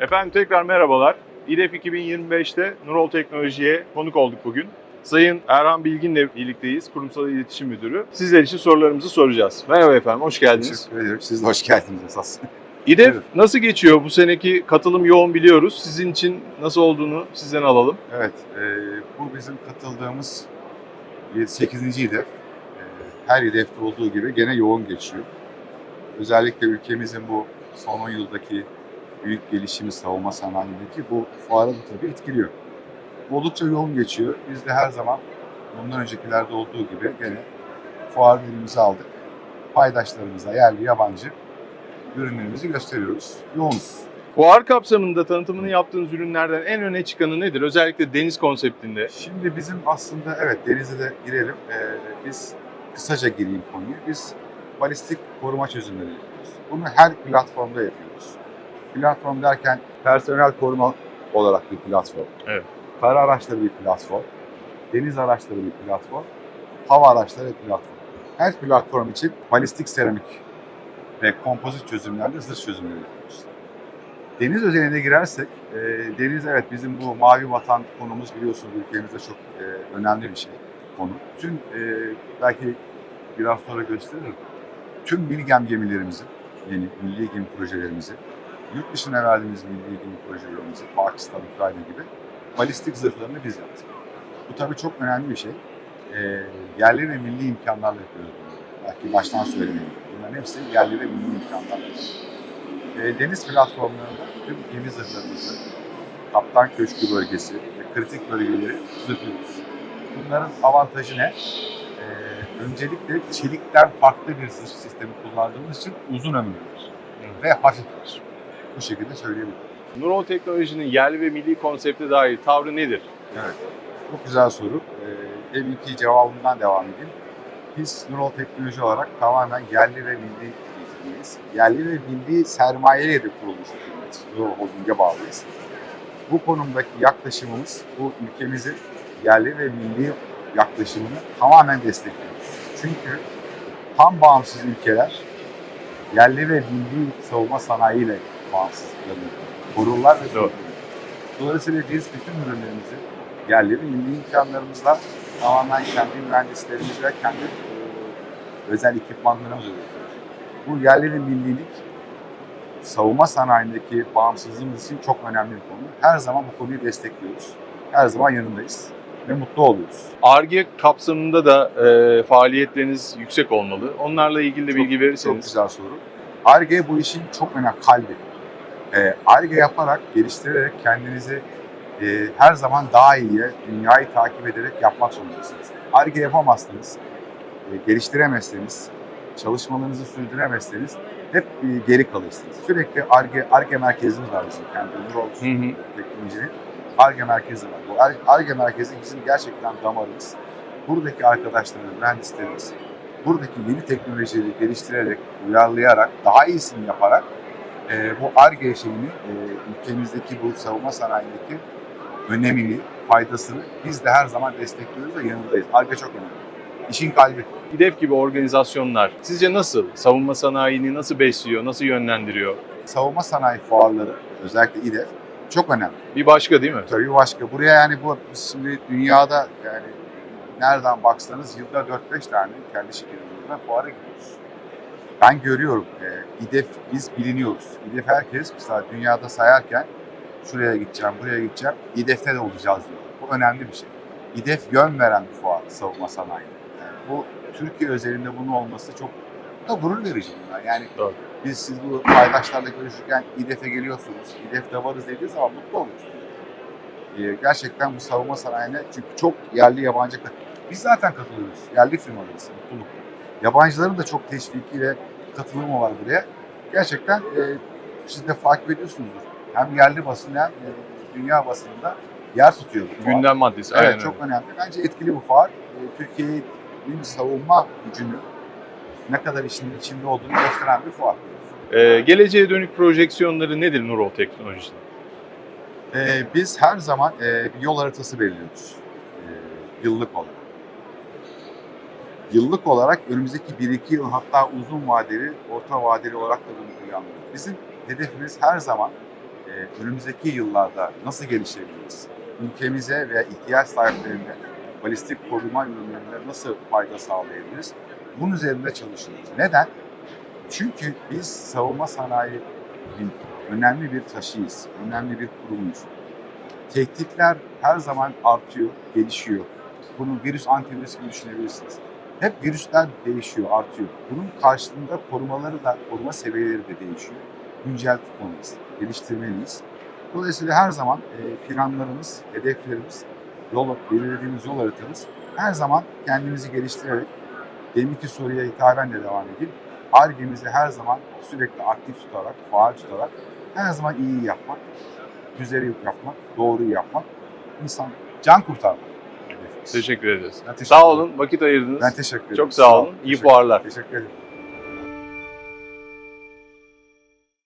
Efendim tekrar merhabalar. İDEF 2025'te Nurol Teknoloji'ye konuk olduk bugün. Sayın Erhan Bilgin'le birlikteyiz, Kurumsal İletişim Müdürü. Sizler için sorularımızı soracağız. Merhaba efendim, hoş geldiniz. Teşekkür ederim. Siz de hoş geldiniz esas. İDEF Evet. nasıl geçiyor? Bu seneki katılım yoğun biliyoruz. Sizin için nasıl olduğunu sizden alalım. Evet, e, bu bizim katıldığımız 8. hedef. E, her hedefte olduğu gibi gene yoğun geçiyor. Özellikle ülkemizin bu son 10 yıldaki büyük gelişimi savunma sanayindeki bu fuarı da tabii etkiliyor. Oldukça yoğun geçiyor. Biz de her zaman bundan öncekilerde olduğu gibi gene fuar elimize aldık. Paydaşlarımıza yerli yabancı ürünlerimizi gösteriyoruz. Yoğunuz. Fuar kapsamında tanıtımını yaptığınız ürünlerden en öne çıkanı nedir? Özellikle deniz konseptinde. Şimdi bizim aslında evet denize de girelim. Ee, biz kısaca gireyim konuya. Biz balistik koruma çözümleri yapıyoruz. Bunu her platformda yapıyoruz. Platform derken personel koruma olarak bir platform. Evet. Kara araçları bir platform. Deniz araçları bir platform. Hava araçları bir platform. Her platform için balistik seramik ve kompozit çözümlerde zırh çözümleri yapıyoruz. Deniz özeline girersek, e, deniz evet bizim bu mavi vatan konumuz biliyorsunuz ülkemizde çok e, önemli bir şey konu. Tüm e, belki biraz sonra gösteririm. Tüm Bilgem gemilerimizi, yeni milli gemi projelerimizi, yurt dışına verdiğimiz milli gemi projelerimizi, Pakistan, Ukrayna gibi balistik zırhlarını biz yaptık. Bu tabii çok önemli bir şey. E, yerli ve milli imkanlarla yapıyoruz bunu. Belki baştan söylemeliyim. Bunların hepsi yerli ve milli imkanlarla. E, deniz platformlarında tüm gemi zırhlarımızı, kaptan köşkü bölgesi ve kritik bölgeleri zırhlıyoruz. Bunların avantajı ne? Öncelikle çelikten farklı bir zırh sistemi kullandığımız için uzun ömürlüdür ve hafiftir. Bu şekilde söyleyebilirim. Nurol Teknoloji'nin yerli ve milli konsepte dair tavrı nedir? Evet. Çok güzel soru. Ee, MVP cevabından devam edeyim. Biz Nurol Teknoloji olarak tamamen yerli ve milli firmayız. Yerli ve milli sermayeyle de kurulmuş bir firmayız. Nurol Holding'e bağlıyız. Bu konumdaki yaklaşımımız bu ülkemizin yerli ve milli yaklaşımını tamamen destekliyoruz. Çünkü tam bağımsız ülkeler yerli ve milli savunma sanayiyle bağımsızlıklarını korurlar ve Doğru. sürdürürler. Dolayısıyla biz bütün ürünlerimizi yerli ve milli imkanlarımızla tamamen kendi mühendislerimizle, kendi e, özel ekipmanlarımızla üretiyoruz. Bu yerli ve millilik savunma sanayindeki bağımsızlığımız için çok önemli bir konu. Her zaman bu konuyu destekliyoruz. Her zaman yanındayız ve mutlu oluyoruz. ARGE kapsamında da e, faaliyetleriniz yüksek olmalı. Onlarla ilgili de Çok- bilgi Çok verirseniz. güzel soru. ARGE bu işin çok önemli kalbi. Ee, ARGE yaparak, geliştirerek kendinizi e, her zaman daha iyiye, dünyayı takip ederek yapmak zorundasınız. ARGE yapamazsanız, e, geliştiremezseniz, çalışmalarınızı sürdüremezseniz hep e, geri kalırsınız. Sürekli ARGE, ARGE merkezimiz var bizim kendi Hı hı. teknolojinin ARGE merkezi var. Bu Ar- ARGE merkezi bizim gerçekten damarımız. Buradaki arkadaşlarımız, mühendislerimiz buradaki yeni teknolojileri geliştirerek, uyarlayarak, daha iyisini yaparak e, bu ARGE şeyini, e, ülkemizdeki bu savunma sanayindeki önemini, faydasını biz de her zaman destekliyoruz ve yanındayız. ARGE çok önemli. İşin kalbi. İDEF gibi organizasyonlar sizce nasıl? Savunma sanayini nasıl besliyor, nasıl yönlendiriyor? Savunma sanayi fuarları, özellikle İDEF çok önemli. Bir başka değil mi? Tabii başka. Buraya yani bu şimdi dünyada yani nereden baksanız yılda 4-5 tane kendi şirketimizden fuara gidiyoruz. Ben görüyorum. E, İDEF biz biliniyoruz. İDEF herkes mesela dünyada sayarken şuraya gideceğim, buraya gideceğim. İDEF'te de olacağız diyor. Bu önemli bir şey. İDEF yön veren bir fuar savunma sanayi. Yani bu Türkiye özelinde bunun olması çok da gurur verici bunlar. Yani Doğru. Biz siz bu paydaşlarla görüşürken İDEF'e geliyorsunuz. İDEF'te varız dediği zaman mutlu oluyorsunuz. Ee, gerçekten bu savunma sanayine çünkü çok yerli yabancı biz zaten katılıyoruz. Yerli firmalarız. Mutluluk. Yabancıların da çok teşvikiyle katılımı var buraya. Gerçekten e, siz de takip ediyorsunuzdur. Hem yerli basın hem e, dünya basınında yer tutuyor bu fuar. Gündem maddesi. Evet aynen çok öyle. önemli. Bence etkili bu fuar. E, Türkiye'nin savunma gücünü ne kadar işin içinde olduğunu gösteren bir fuar. Ee, geleceğe dönük projeksiyonları nedir Nurol Teknoloji'nin? Ee, biz her zaman e, bir yol haritası belirliyoruz. Ee, yıllık olarak. Yıllık olarak önümüzdeki 1-2 yıl hatta uzun vadeli, orta vadeli olarak da bunu planlıyoruz. Bizim hedefimiz her zaman e, önümüzdeki yıllarda nasıl gelişebiliriz? Ülkemize veya ihtiyaç sahiplerine balistik koruma ürünlerine nasıl fayda sağlayabiliriz? Bunun üzerinde çalışıyoruz. Neden? Çünkü biz savunma sanayinin önemli bir taşıyız, önemli bir kurumuyuz. Tehditler her zaman artıyor, gelişiyor. Bunu virüs antivirüs gibi düşünebilirsiniz. Hep virüsler değişiyor, artıyor. Bunun karşılığında korumaları da, koruma seviyeleri de değişiyor. Güncel tutmalıyız, geliştirmeliyiz. Dolayısıyla her zaman e, planlarımız, hedeflerimiz, yol, belirlediğimiz yol haritamız her zaman kendimizi geliştirerek, deminki soruya hitaben de devam edeyim. Argemizi her zaman sürekli aktif tutarak, faal tutarak her zaman iyi yapmak, güzeli yapmak, doğruyu yapmak, insan can kurtarmak. hedefimiz. Teşekkür ederiz. Ben teşekkür Sağ olun, vakit ayırdınız. Ben teşekkür ederim. Çok sağ olun. İyi Teşekkür- fuarlar. Teşekkür ederim.